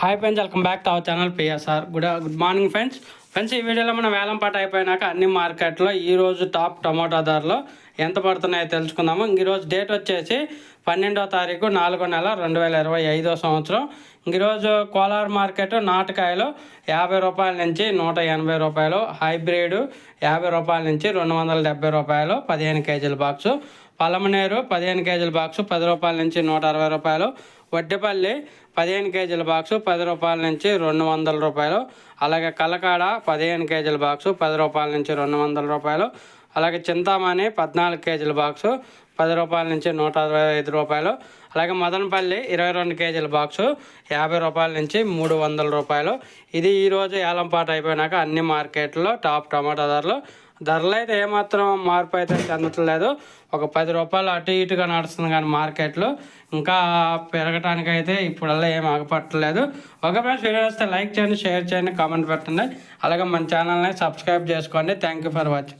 Hi friends welcome back to our channel PSR good good morning friends friends ఈ వీడియోలో మనం వేలం పాట అయిపోయినాక అన్ని మార్కెట్లో ఈరోజు టాప్ టమాటా ధరలు ఎంత పడుతున్నాయో తెలుసుకుందాము. ఈరోజు డేట్ వచ్చేసి పన్నెండో తారీఖు నాలుగో నెల రెండు వేల ఇరవై ఐదో సంవత్సరం. ఈరోజు కోలార్ మార్కెట్ నాటకాయలు యాభై రూపాయల నుంచి నూట ఎనభై రూపాయలు హైబ్రిడ్ యాభై రూపాయల నుంచి రెండు వందల డెబ్బై రూపాయలు పదిహేను కేజీల బాక్సు. పలమనేరు పదిహేను కేజీల బాక్సు పది రూపాయల నుంచి నూట అరవై రూపాయలు వడ్డెపల్లి పదిహేను కేజీల బాక్సు పది రూపాయల నుంచి రెండు వందల రూపాయలు. అలాగే కలకాడ పదిహేను కేజీల బాక్సు పది రూపాయల నుంచి రెండు వందల రూపాయలు. అలాగే చింతామణి పద్నాలుగు కేజీల బాక్సు పది రూపాయల నుంచి నూట అరవై ఐదు రూపాయలు. అలాగే మదనపల్లి ఇరవై రెండు కేజీల బాక్సు యాభై రూపాయల నుంచి మూడు వందల రూపాయలు. ఇది ఈరోజు ఏలంపాట అయిపోయినాక అన్ని మార్కెట్లో టాప్ టమాటా ధరలు ధరలు అయితే ఏమాత్రం మార్పు అయితే చెందట్లేదు ఒక పది రూపాయలు అటు ఇటుగా నడుస్తుంది కానీ మార్కెట్లో ఇంకా పెరగటానికి అయితే ఇప్పుడల్లా ఏం ఆగపట్టలేదు ఒక ఫ్రెండ్స్ వీడియో వస్తే లైక్ చేయండి షేర్ చేయండి కామెంట్ పెట్టండి. అలాగే మన ఛానల్ని సబ్స్క్రైబ్ చేసుకోండి. Thank you for watching